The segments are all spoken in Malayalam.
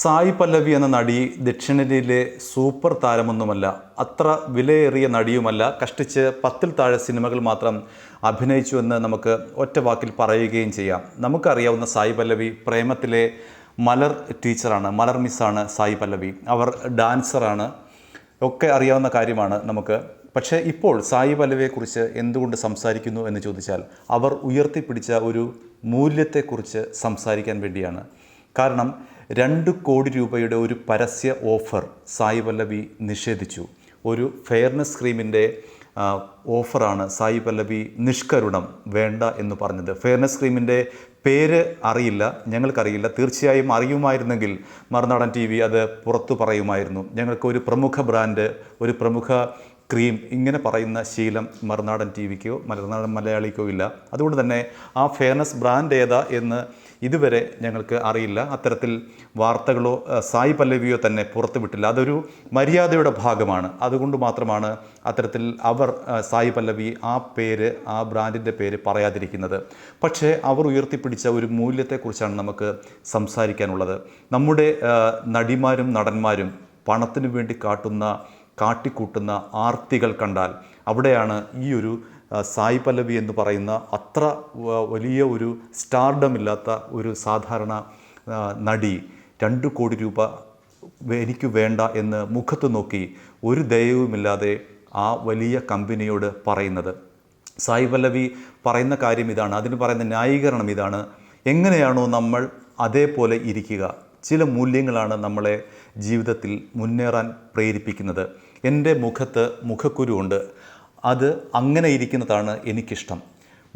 സായി പല്ലവി എന്ന നടി ദക്ഷിണേന്ത്യയിലെ സൂപ്പർ താരമൊന്നുമല്ല അത്ര വിലയേറിയ നടിയുമല്ല കഷ്ടിച്ച് പത്തിൽ താഴെ സിനിമകൾ മാത്രം അഭിനയിച്ചു എന്ന് നമുക്ക് ഒറ്റ വാക്കിൽ പറയുകയും ചെയ്യാം. നമുക്കറിയാവുന്ന സായി പല്ലവി പ്രേമത്തിലെ മലർ ടീച്ചറാണ് മലർ മിസ്സാണ് സായി പല്ലവി. അവർ ഡാൻസറാണ്. ഒക്കെ അറിയാവുന്ന കാര്യമാണ് നമുക്ക്. പക്ഷേ ഇപ്പോൾ സായി പല്ലവിയെക്കുറിച്ച് എന്തുകൊണ്ട് സംസാരിക്കുന്നു എന്ന് ചോദിച്ചാൽ അവർ ഉയർത്തിപ്പിടിച്ച ഒരു മൂല്യത്തെക്കുറിച്ച് സംസാരിക്കാൻ വേണ്ടിയാണ്. കാരണം രണ്ട് കോടി രൂപയുടെ ഒരു പരസ്യ ഓഫർ സായി പല്ലവി നിഷേധിച്ചു. ഒരു ഫെയർനെസ് ക്രീമിന്റെ ഓഫറാണ് സായി പല്ലവി നിഷ്കരുണം വേണ്ട എന്ന് പറഞ്ഞത്. ഫെയർനെസ് ക്രീമിന്റെ പേര് അറിയില്ല ഞങ്ങൾക്കറിയില്ല. തീർച്ചയായും അറിയുമായിരുന്നെങ്കിൽ മറുനാടൻ ടി വി അത് പുറത്തു പറയുമായിരുന്നു. ഞങ്ങൾക്ക് ഒരു പ്രമുഖ ബ്രാൻഡ് ഒരു പ്രമുഖ ക്രീം ഇങ്ങനെ പറയുന്ന ശീലം മറുനാടൻ ടി വിക്കോ മറുനാടൻ മലയാളിക്കോ ഇല്ല. അതുകൊണ്ട് തന്നെ ആ ഫെയർനെസ് ബ്രാൻഡ് ഏതാ എന്ന് ഇതുവരെ ഞങ്ങൾക്ക് അറിയില്ല. അത്തരത്തിൽ വാർത്തകളോ സായി പല്ലവിയോ തന്നെ പുറത്തുവിട്ടില്ല അതൊരു മര്യാദയുടെ ഭാഗമാണ്. അതുകൊണ്ട് മാത്രമാണ് അത്തരത്തിൽ അവർ സായി പല്ലവി ആ പേര് ആ ബ്രാൻഡിന്റെ പേര് പറയാതിരിക്കുന്നത്. പക്ഷേ അവർ ഉയർത്തിപ്പിടിച്ച ഒരു മൂല്യത്തെക്കുറിച്ചാണ് നമുക്ക് സംസാരിക്കാനുള്ളത്. നമ്മുടെ നടിമാരും നടന്മാരും പണത്തിനു വേണ്ടി കാട്ടുന്ന കാട്ടിക്കൂട്ടുന്ന ആർത്തികൾ കണ്ടാൽ അവിടെയാണ് ഈ ഒരു സായി പല്ലവി എന്ന് പറയുന്ന അത്ര വലിയ ഒരു സ്റ്റാർഡമില്ലാത്ത ഒരു സാധാരണ നടി രണ്ട് കോടി രൂപ എനിക്ക് വേണ്ട എന്ന് മുഖത്ത് നോക്കി ഒരു ദയവുമില്ലാതെ ആ വലിയ കമ്പനിയോട് പറയുന്നത്. സായി പല്ലവി പറയുന്ന കാര്യം ഇതാണ്. അതിന് പറയുന്ന ന്യായീകരണം ഇതാണ്. എങ്ങനെയാണോ നമ്മൾ അതേപോലെ ഇരിക്കുക. ചില മൂല്യങ്ങളാണ് നമ്മളെ ജീവിതത്തിൽ മുന്നേറാൻ പ്രേരിപ്പിക്കുന്നത്. എന്റെ മുഖത്ത് മുഖക്കുരുവുണ്ട് അത് അങ്ങനെ ഇരിക്കുന്നതാണ് എനിക്കിഷ്ടം.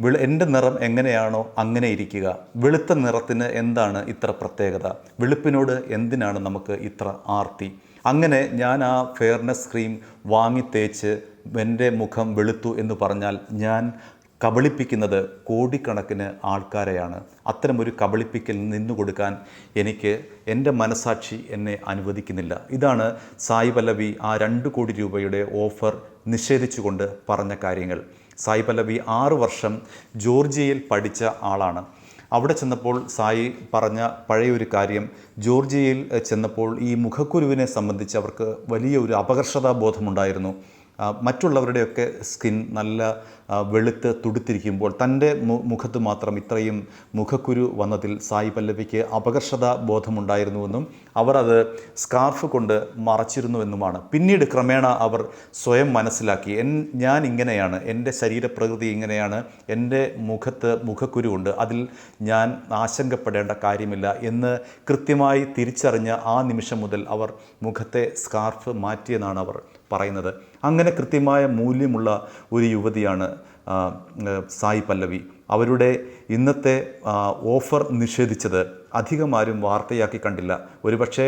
വെളു എന്റെ നിറം എങ്ങനെയാണോ അങ്ങനെ ഇരിക്കുക. വെളുത്ത നിറത്തിന് എന്താണ് ഇത്ര പ്രത്യേകത? വെളുപ്പിനോട് എന്തിനാണ് നമുക്ക് ഇത്ര ആർത്തി? അങ്ങനെ ഞാൻ ആ ഫെയർനെസ് ക്രീം വാങ്ങി തേച്ച് എന്റെ മുഖം വെളുത്തു എന്ന് പറഞ്ഞാൽ ഞാൻ കബളിപ്പിക്കുന്നത് കോടിക്കണക്കിന് ആൾക്കാരെയാണ്. അത്തരമൊരു കബളിപ്പിക്കൽ നിന്നു കൊടുക്കാൻ എനിക്ക് എന്റെ മനസാക്ഷി എന്നെ അനുവദിക്കുന്നില്ല. ഇതാണ് സായി പല്ലവി ആ രണ്ട് കോടി രൂപയുടെ ഓഫർ നിഷേധിച്ചുകൊണ്ട് പറഞ്ഞ കാര്യങ്ങൾ. സായി പല്ലവി ആറു വർഷം ജോർജിയയിൽ പഠിച്ച ആളാണ്. അവിടെ ചെന്നപ്പോൾ സായി പറഞ്ഞ പഴയൊരു കാര്യം ജോർജിയയിൽ ചെന്നപ്പോൾ ഈ മുഖക്കുരുവിനെ സംബന്ധിച്ച് അവർക്ക് വലിയ ഒരു അപകർഷതാ ബോധമുണ്ടായിരുന്നു ആ, മറ്റുള്ളവരുടെയൊക്കെ സ്കിൻ നല്ല വെളുത്ത് തുടുത്തിരിക്കുമ്പോൾ തന്റെ മുഖത്ത് മാത്രം ഇത്രയും മുഖക്കുരു വന്നതിൽ സായി പല്ലവിക്ക് അപകർഷത ബോധമുണ്ടായിരുന്നുവെന്നും അവർ അത് സ്കാർഫ് കൊണ്ട് മറച്ചിരുന്നുവെന്നുമാണ്. പിന്നീട് ക്രമേണ അവർ സ്വയം മനസ്സിലാക്കി എൻ ഞാൻ ഇങ്ങനെയാണ് എന്റെ ശരീരപ്രകൃതി ഇങ്ങനെയാണ് എന്റെ മുഖത്ത് മുഖക്കുരുണ്ട് അതിൽ ഞാൻ ആശങ്കപ്പെടേണ്ട കാര്യമില്ല എന്ന് കൃത്യമായി തിരിച്ചറിഞ്ഞ ആ നിമിഷം മുതൽ അവർ മുഖത്തെ സ്കാർഫ് മാറ്റിയെന്നാണ് അവർ പറയുന്നത്. അങ്ങനെ കൃത്യമായ മൂല്യമുള്ള ഒരു യുവതിയാണ് സായി പല്ലവി. അവരുടെ ഇന്നത്തെ ഓഫർ നിഷേധിച്ചത് അധികം ആരും വാർത്തയാക്കി കണ്ടില്ല. ഒരുപക്ഷെ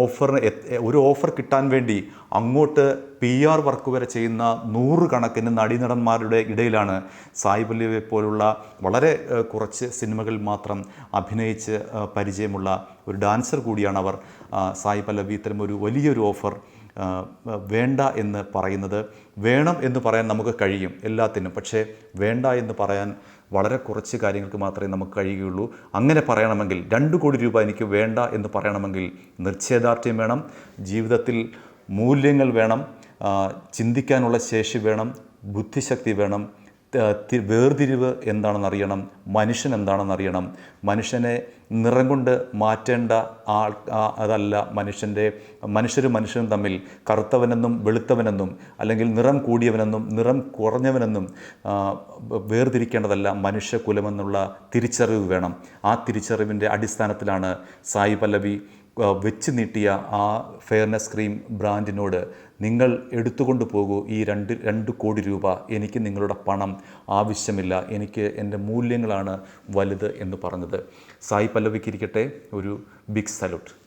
ഓഫറിന് ഒരു ഓഫർ കിട്ടാൻ വേണ്ടി അങ്ങോട്ട് പി ആർ വർക്ക് വരെ ചെയ്യുന്ന നൂറുകണക്കിന് നടീനടന്മാരുടെ ഇടയിലാണ് സായി പല്ലവിയെ പോലുള്ള വളരെ കുറച്ച് സിനിമകളിൽ മാത്രം അഭിനയിച്ച് പരിചയമുള്ള ഒരു ഡാൻസർ കൂടിയാണ് അവർ. സായി പല്ലവി ഇത്തരം ഒരു വലിയൊരു ഓഫർ വേണ്ട എന്ന് പറയുന്നത് വേണം എന്ന് പറയാൻ നമുക്ക് കഴിയും എല്ലാത്തിനും. പക്ഷേ വേണ്ട എന്ന് പറയാൻ വളരെ കുറച്ച് കാര്യങ്ങൾക്ക് മാത്രമേ നമുക്ക് കഴിയുകയുള്ളൂ. അങ്ങനെ പറയണമെങ്കിൽ രണ്ട് കോടി രൂപ എനിക്ക് വേണ്ട എന്ന് പറയണമെങ്കിൽ നിശ്ചയദാർഢ്യം വേണം ജീവിതത്തിൽ മൂല്യങ്ങൾ വേണം ചിന്തിക്കാനുള്ള ശേഷി വേണം ബുദ്ധിശക്തി വേണം വേർതിരിവ് എന്താണെന്ന് അറിയണം മനുഷ്യൻ എന്താണെന്ന് അറിയണം മനുഷ്യനെ നിറം കൊണ്ട് മാറ്റേണ്ട ആൾ അതല്ല മനുഷ്യന്റെ മനുഷ്യരും മനുഷ്യരും തമ്മിൽ കറുത്തവനെന്നും വെളുത്തവനെന്നും അല്ലെങ്കിൽ നിറം കൂടിയവനെന്നും നിറം കുറഞ്ഞവനെന്നും വേർതിരിക്കേണ്ടതല്ല മനുഷ്യകുലമെന്നുള്ള തിരിച്ചറിവ് വേണം. ആ തിരിച്ചറിവിന്റെ അടിസ്ഥാനത്തിലാണ് സായി പല്ലവി വെച്ച് നീട്ടിയ ആ ഫെയർനെസ് ക്രീം ബ്രാൻഡിനോട് നിങ്ങൾ എടുത്തുകൊണ്ട് പോകൂ. ഈ രണ്ട് രണ്ട് കോടി രൂപ എനിക്ക് നിങ്ങളുടെ പണം ആവശ്യമില്ല. എനിക്ക് എന്റെ മൂല്യങ്ങളാണ് വലുത് എന്ന് പറഞ്ഞത്. സായി പല്ലവിക്കിരിക്കട്ടെ ഒരു ബിഗ് സല്യൂട്ട്.